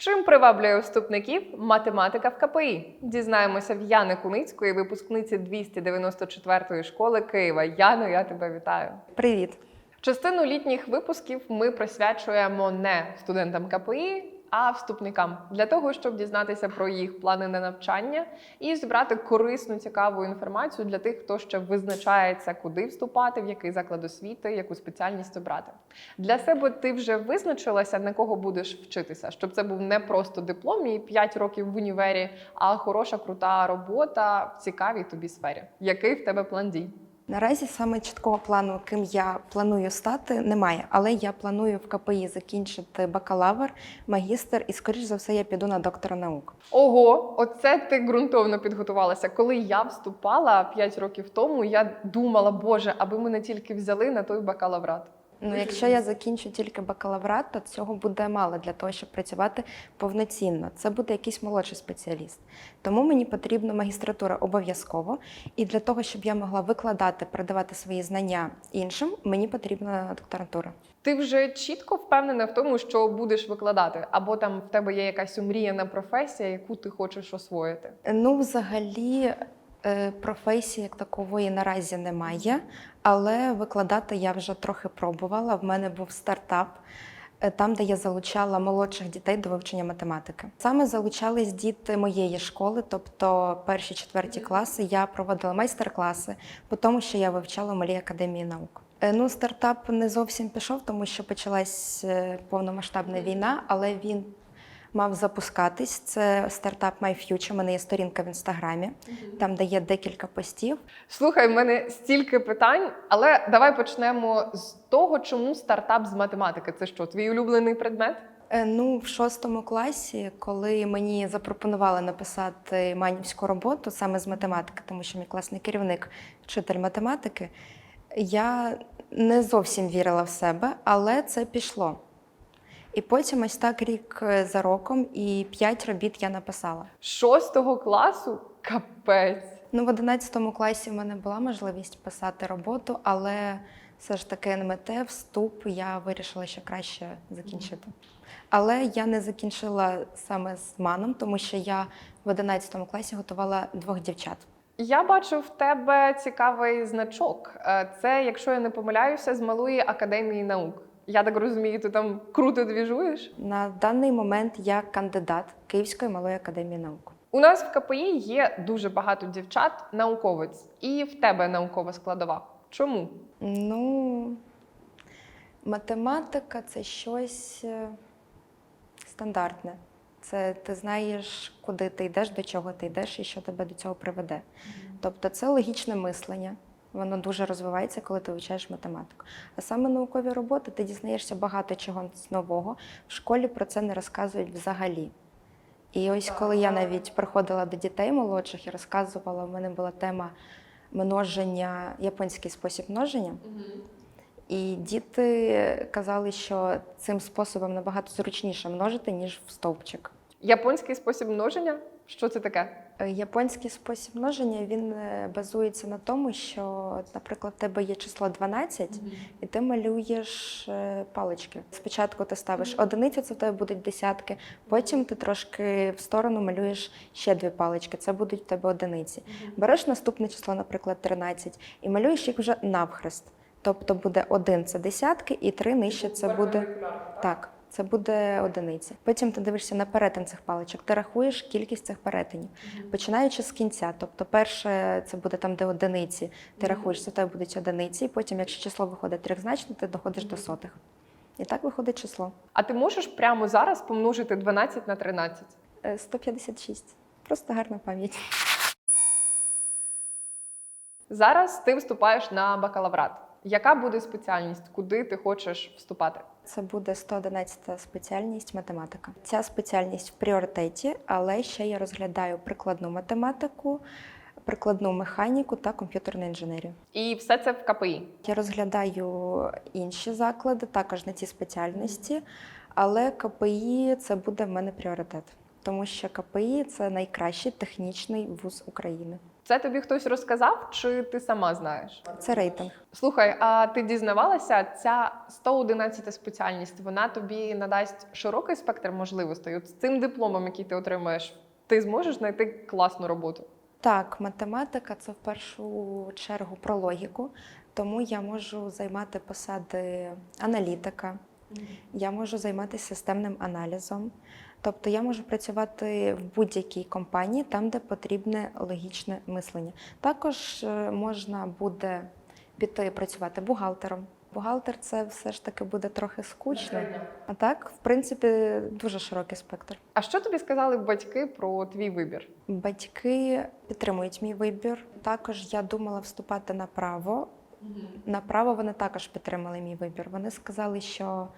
Чим приваблює вступників математика в КПІ? Дізнаємося в Яни Куницької, випускниці 294-ї школи Києва. Яно, я тебе вітаю. Привіт. Частину літніх випусків ми присвячуємо не студентам КПІ, а вступникам для того, щоб дізнатися про їх плани на навчання і зібрати корисну, цікаву інформацію для тих, хто ще визначається, куди вступати, в який заклад освіти, яку спеціальність обрати. Для себе ти вже визначилася, на кого будеш вчитися, щоб це був не просто диплом і 5 років в універі, а хороша, крута робота в цікавій тобі сфері. Який в тебе план дій? Наразі саме чіткого плану, ким я планую стати, немає. Але я планую в КПІ закінчити бакалавр, магістр, і, скоріш за все, я піду на доктора наук. Ого, оце ти ґрунтовно підготувалася. Коли я вступала 5 років тому, я думала, боже, аби мене тільки взяли на той бакалаврат. Ну, якщо я закінчу тільки бакалаврат, то цього буде мало для того, щоб працювати повноцінно. Це буде якийсь молодший спеціаліст. Тому мені потрібна магістратура обов'язково. І для того, щоб я могла викладати, передавати свої знання іншим, мені потрібна докторантура. Ти вже чітко впевнена в тому, що будеш викладати, або там в тебе є якась умріяна професія, яку ти хочеш освоїти. Ну, взагалі, професії як такової наразі немає, але викладати я вже трохи пробувала. В мене був стартап. е, Там, де я залучала молодших дітей до вивчення математики, саме залучались діти моєї школи, тобто перші четверті класи, я проводила майстер-класи по тому, що я вивчала в малій академії наук. Е, Ну, стартап не зовсім пішов, тому що почалась е, повномасштабна війна, але він мав запускатись. Це стартап MyFuture. У мене є сторінка в інстаграмі, там де є декілька постів. Слухай, в мене стільки питань, але давай почнемо з того, чому стартап з математики. Це що, твій улюблений предмет? Е, Ну, в шостому класі, коли мені запропонували написати манівську роботу саме з математики, тому що мій класний керівник вчитель математики, я не зовсім вірила в себе, але це пішло. І потім ось так рік е, за роком і п'ять робіт я написала. Шостого класу? Капець. Ну, в 11 класі в мене була можливість писати роботу, але все ж таки НМТ, вступ, я вирішила, що краще закінчити. Але я не закінчила саме з маном, тому що я в 11 класі готувала двох дівчат. Я бачу в тебе цікавий значок. Е, Це, якщо я не помиляюся, з малої академії наук. Я так розумію, ти там круто двіжуєш? На даний момент я кандидат Київської малої академії наук. У нас в КПІ є дуже багато дівчат, науковиць, і в тебе наукова складова. Чому? Ну, математика це щось е, стандартне. Це ти знаєш, куди ти йдеш, до чого ти йдеш і що тебе до цього приведе. Тобто це логічне мислення. Воно дуже розвивається, коли ти вивчаєш математику. А саме наукові роботи ти дізнаєшся багато чого нового. В школі про це не розказують взагалі. І ось коли я навіть приходила до дітей молодших і розказувала, в мене була тема множення, японський спосіб множення. І діти казали, що цим способом набагато зручніше множити, ніж в стовпчик. Японський спосіб множення? Що це таке? Е, Японський спосіб множення він е, базується на тому, що, наприклад, в тебе є число 12, і ти малюєш е, палички. Спочатку ти ставиш одиницю, це в тебе будуть десятки, потім ти трошки в сторону малюєш ще дві палички, це будуть в тебе одиниці. Береш наступне число, наприклад, 13, і малюєш їх вже навхрест. Тобто буде один це десятки, і три нижче це буде. Так, це буде одиниці. Потім ти дивишся на перетин цих паличок, ти рахуєш кількість цих перетинів, починаючи з кінця. Тобто, перше це буде там, де одиниці, ти рахуєш, це в тебе будуть одиниці, і потім, якщо число виходить трьохзначне, ти доходиш до сотих. І так виходить число. А ти можеш прямо зараз помножити 12 на 13? Е, 156. Просто гарна пам'ять. Зараз ти вступаєш на бакалаврат. Яка буде спеціальність, куди ти хочеш вступати? Це буде 111 спеціальність математика. Ця спеціальність в пріоритеті, але ще я розглядаю прикладну математику, прикладну механіку та комп'ютерну інженерію. І все це в КПІ. Я розглядаю інші заклади, також на ці спеціальності, але КПІ це буде в мене пріоритет, тому що КПІ це найкращий технічний вуз України. Це тобі хтось розказав, чи ти сама знаєш? Це рейтинг. Слухай, а ти дізнавалася, ця 111 спеціальність, вона тобі надасть широкий спектр можливостей. От з цим дипломом, який ти отримаєш, ти зможеш знайти класну роботу. Так, математика це в першу чергу про логіку, тому я можу займати посади аналітика, я можу займатися системним аналізом. Тобто я можу працювати в будь-якій компанії, там, де потрібне логічне мислення. Також е, можна буде піти працювати бухгалтером. Бухгалтер це все ж таки буде трохи скучно. А так, в принципі, дуже широкий спектр. А що тобі сказали батьки про твій вибір? Батьки підтримують мій вибір. Також я думала вступати на право. На право вони також підтримали мій вибір. Вони сказали, що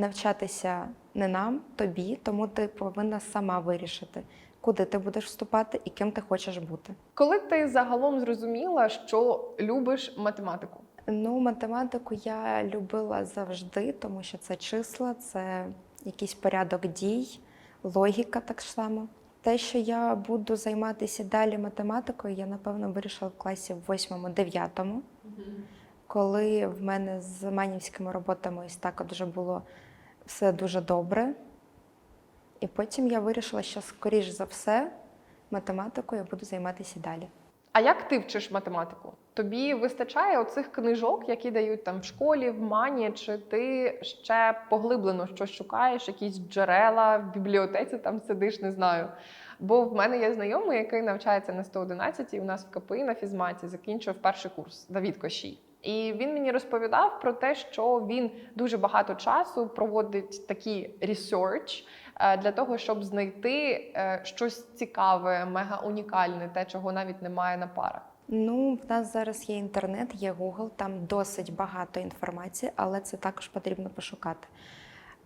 навчатися не нам, тобі, тому ти повинна сама вирішити, куди ти будеш вступати і ким ти хочеш бути. Коли ти загалом зрозуміла, що любиш математику? Ну, математику я любила завжди, тому що це числа, це якийсь порядок дій, логіка так само. Те, що я буду займатися далі математикою, я напевно вирішила в класі в 8-9, коли в мене з манівськими роботами ось так от вже було все дуже добре. І потім я вирішила, що, скоріш за все, математикою я буду займатися далі. А як ти вчиш математику? Тобі вистачає оцих книжок, які дають там в школі, в мані, чи ти ще поглиблено щось шукаєш, якісь джерела в бібліотеці там сидиш, не знаю. Бо в мене є знайомий, який навчається на 111 і у нас в КПІ на фізматі закінчив перший курс Давід Кощій. І він мені розповідав про те, що він дуже багато часу проводить research е, для того, щоб знайти е, щось цікаве, мега унікальне, те, чого навіть немає на парах. Ну, в нас зараз є інтернет, є Google, там досить багато інформації, але це також потрібно пошукати.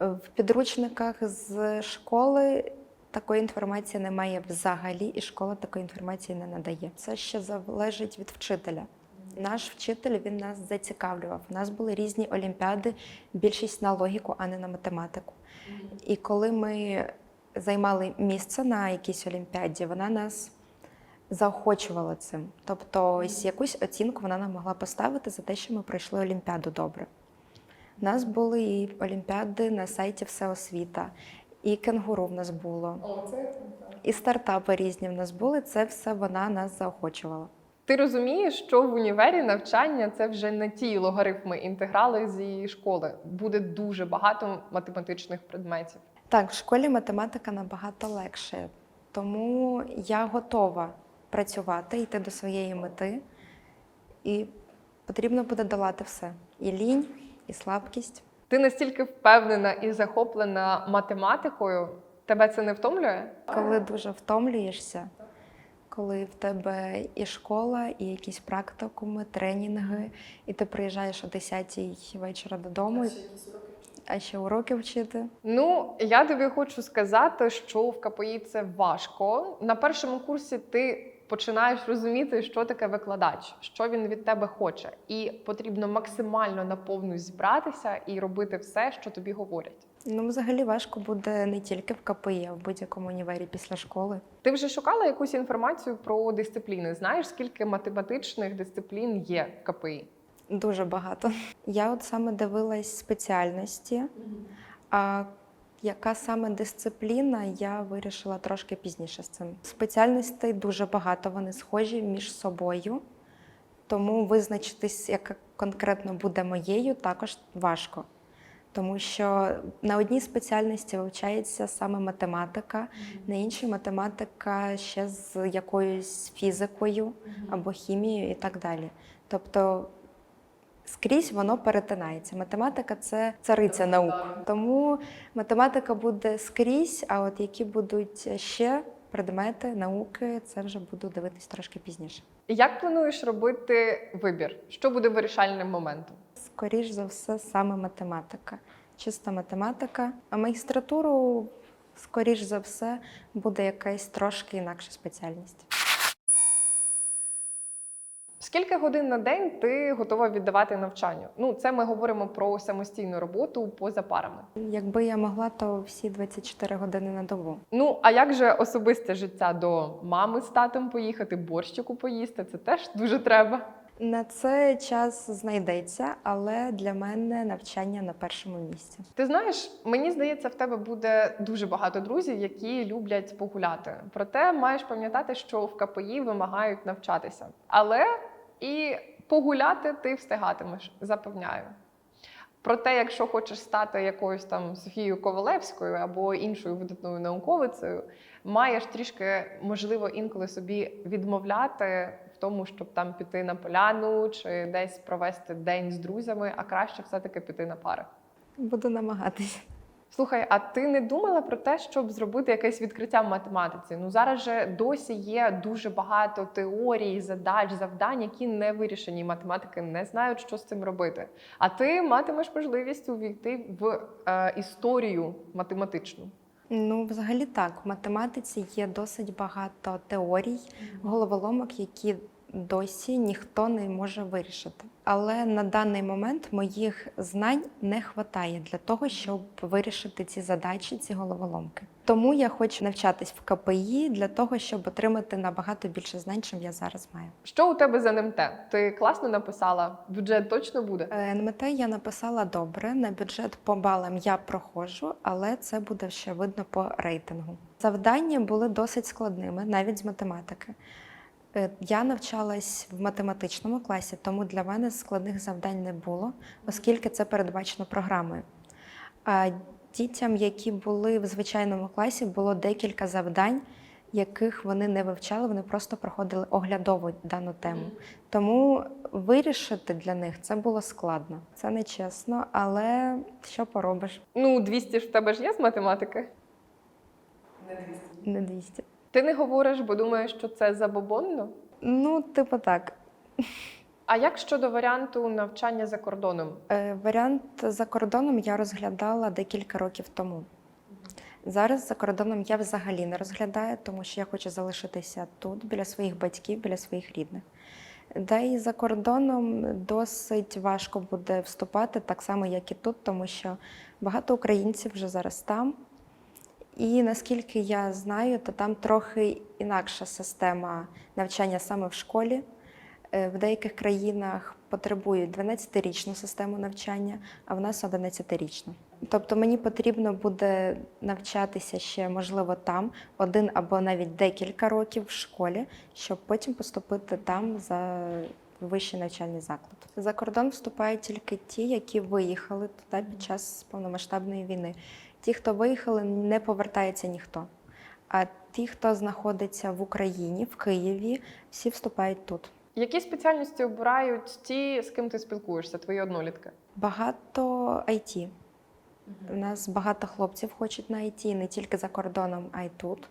В підручниках з школи такої інформації немає взагалі, і школа такої інформації не надає. Це ще залежить від вчителя. Наш вчитель він нас зацікавлював. У нас були різні олімпіади, більшість на логіку, а не на математику. І коли ми займали місце на якійсь олімпіаді, вона нас заохочувала цим. Тобто, ось якусь оцінку вона нам могла поставити за те, що ми пройшли олімпіаду добре. У нас були і олімпіади на сайті Всеосвіта, і кенгуру в нас було, і стартапи різні в нас були. Це все вона нас заохочувала. Ти розумієш, що в універі навчання це вже не ті логарифми, інтеграли зі школи. Буде дуже багато математичних предметів. Так, в школі математика набагато легше, тому я готова працювати, йти до своєї мети, і потрібно буде долати все: і лінь, і слабкість. Ти настільки впевнена і захоплена математикою, тебе це не втомлює? Коли дуже втомлюєшся, коли в тебе і школа, і якісь практикуми, тренінги, і ти приїжджаєш о 10-й вечора додому, а ще уроки вчити. Ну, я тобі хочу сказати, що в КПІ це важко. На першому курсі ти починаєш розуміти, що таке викладач, що він від тебе хоче, і потрібно максимально наповну зібратися і робити все, що тобі говорять. Ну, взагалі важко буде не тільки в КПІ, а в будь-якому універі після школи. Ти вже шукала якусь інформацію про дисципліни? Знаєш, скільки математичних дисциплін є в КПІ? Дуже багато. Я от саме дивилась спеціальності, а яка саме дисципліна, я вирішила трошки пізніше з цим. Спеціальностей дуже багато, вони схожі між собою, тому визначитись, яка конкретно буде моєю, також важко. Тому що на одній спеціальності вивчається саме математика, на іншій математика ще з якоюсь фізикою або хімією і так далі. Тобто скрізь воно перетинається. Математика це цариця наук. Тому математика буде скрізь, а от які будуть ще предмети, науки, це вже буду дивитись трошки пізніше. Як плануєш робити вибір? Що буде вирішальним моментом? Скоріш за все, саме математика. Чиста математика. А магістратуру, скоріш за все, буде якась трошки інакша спеціальність. Скільки годин на день ти готова віддавати навчанню? Ну, це ми говоримо про самостійну роботу поза парами. Якби я могла, то всі 24 години на добу. Ну, а як же особисте життя до мами з татом поїхати, борщику поїсти? Це теж дуже треба. На це час знайдеться, але для мене навчання на першому місці. Ти знаєш, мені здається, в тебе буде дуже багато друзів, які люблять погуляти. Проте маєш пам'ятати, що в КПІ вимагають навчатися. Але і погуляти ти встигатимеш, запевняю. Проте, якщо хочеш стати якоюсь там Софією Ковалевською або іншою видатною науковицею, маєш трішки можливо інколи собі відмовляти тому, щоб там піти на поляну чи десь провести день з друзями, а краще все-таки піти на пари. Буду намагатися. Слухай, а ти не думала про те, щоб зробити якесь відкриття в математиці? Ну зараз же досі є дуже багато теорій, задач, завдань, які не вирішені. Математики не знають, що з цим робити. А ти матимеш можливість увійти в е, історію математичну. Ну, взагалі так, в математиці є досить багато теорій, головоломок, які досі ніхто не може вирішити. Але на даний момент моїх знань не вистачає для того, щоб вирішити ці задачі, ці головоломки. Тому я хочу навчатись в КПІ для того, щоб отримати набагато більше знань, чим я зараз маю. Що у тебе з НМТ? Ти класно написала? Бюджет точно буде? Е, НМТ я написала добре. На бюджет по балам я проходжу, але це буде ще видно по рейтингу. Завдання були досить складними, навіть з математики. Е, Я навчалась в математичному класі, тому для мене складних завдань не було, оскільки це передбачено програмою. А дітям, які були в звичайному класі, було декілька завдань, яких вони не вивчали, вони просто проходили оглядово дану тему. Тому вирішити для них це було складно. Це не чесно, але що поробиш? Ну, 200 ж в тебе ж є з математики. Не 200. Ти не говориш, бо думаєш, що це забобонно? Ну, типу так. А як щодо варіанту навчання за кордоном? Е, Варіант за кордоном я розглядала декілька років тому. Зараз за кордоном я взагалі не розглядаю, тому що я хочу залишитися тут, біля своїх батьків, біля своїх рідних. Да і за кордоном досить важко буде вступати, так само, як і тут, тому що багато українців вже зараз там. І наскільки я знаю, то там трохи інакша система навчання саме в школі. Е, В деяких країнах потребують 12-річну систему навчання, а в нас 11-річну. Тобто мені потрібно буде навчатися ще, можливо, там один або навіть декілька років в школі, щоб потім поступити там за вищий навчальний заклад. За кордон вступають тільки ті, які виїхали туди під час повномасштабної війни. Ті, хто виїхали, не повертається ніхто. А ті, хто знаходиться в Україні, в Києві, всі вступають тут. Які спеціальності обирають ті, з ким ти спілкуєшся, твої однолітки? Багато IT. У нас багато хлопців хочуть на IT, не тільки за кордоном, а й тут.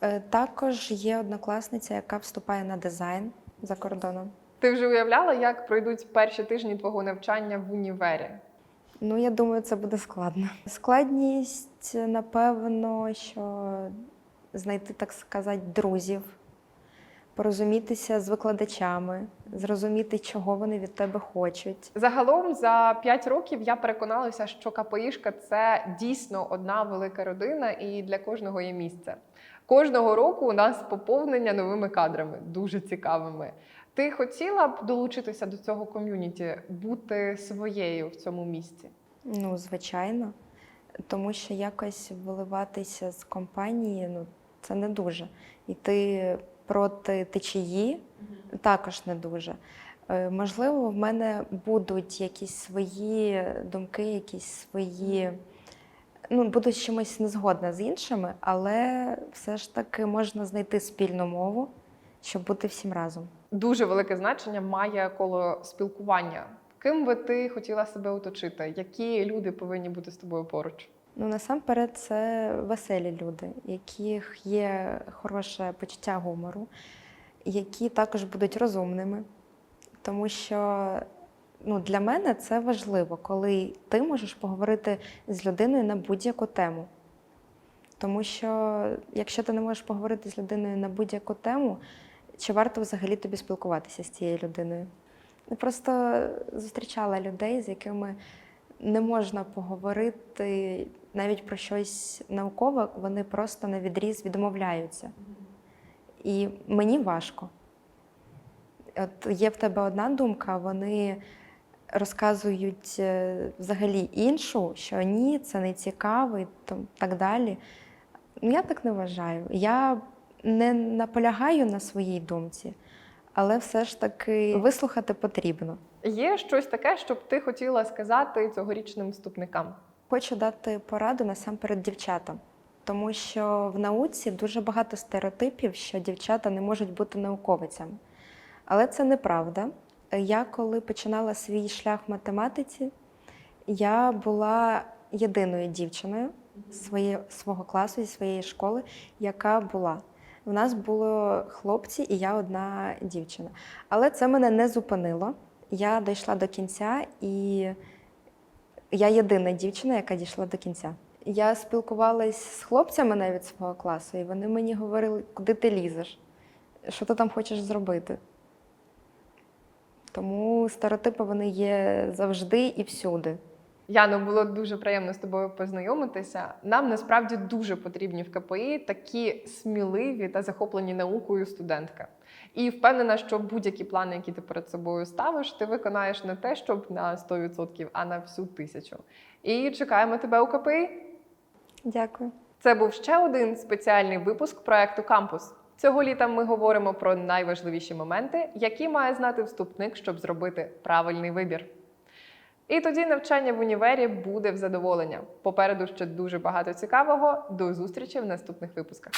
Е, Також є однокласниця, яка вступає на дизайн за кордоном. Ти вже уявляла, як пройдуть перші тижні твого навчання в універі? Ну, я думаю, це буде складно. Складність, напевно, що знайти, так сказати, друзів, порозумітися з викладачами, зрозуміти, чого вони від тебе хочуть. Загалом за 5 років я переконалася, що КПІшка це дійсно одна велика родина, і для кожного є місце. Кожного року у нас поповнення новими кадрами, дуже цікавими. Ти хотіла б долучитися до цього ком'юніті, бути своєю в цьому місці? Ну, звичайно, тому що якось виливатися з компанії ну, це не дуже. Іти проти течії також не дуже. Е, Можливо, в мене будуть якісь свої думки, якісь свої. Ну, буду з чимось не згодна з іншими, але все ж таки можна знайти спільну мову, щоб бути всім разом. Дуже велике значення має коло спілкування. Ким би ти хотіла себе оточити? Які люди повинні бути з тобою поруч? Ну, насамперед, це веселі люди, яких є хороше почуття гумору, які також будуть розумними. Тому що ну, для мене це важливо, коли ти можеш поговорити з людиною на будь-яку тему. Тому що якщо ти не можеш поговорити з людиною на будь-яку тему, чи варто взагалі тобі спілкуватися з цією людиною. Я просто зустрічала людей, з якими не можна поговорити навіть про щось наукове, вони просто на відріз відмовляються. І мені важко. От є в тебе одна думка, вони розказують е, взагалі іншу, що ні, це не цікаво і так далі. Ну, Я так не вважаю. Я не наполягаю на своїй думці, але все ж таки вислухати потрібно. Є щось таке, що б ти хотіла сказати цьогорічним вступникам? Хочу дати пораду насамперед дівчатам, тому що в науці дуже багато стереотипів, що дівчата не можуть бути науковицями. Але це неправда. Я коли починала свій шлях в математиці, я була єдиною дівчиною своє, свого класу зі своєї школи, яка була. У нас було хлопці і я одна дівчина. Але це мене не зупинило. Я дійшла до кінця і я єдина дівчина, яка дійшла до кінця. Я спілкувалась з хлопцями навіть свого класу, і вони мені говорили, куди ти лізеш, що ти там хочеш зробити. Тому стереотипи вони є завжди і всюди. Яно, було дуже приємно з тобою познайомитися. Нам насправді дуже потрібні в КПІ такі сміливі та захоплені наукою студентки. І впевнена, що будь-які плани, які ти перед собою ставиш, ти виконаєш не те, щоб на 100%, а на всю тисячу. І чекаємо тебе у КПІ. Дякую. Це був ще один спеціальний випуск проекту Кампус. Цього літа ми говоримо про найважливіші моменти, які має знати вступник, щоб зробити правильний вибір. І тоді навчання в універі буде в задоволення. Попереду ще дуже багато цікавого. До зустрічі в наступних випусках.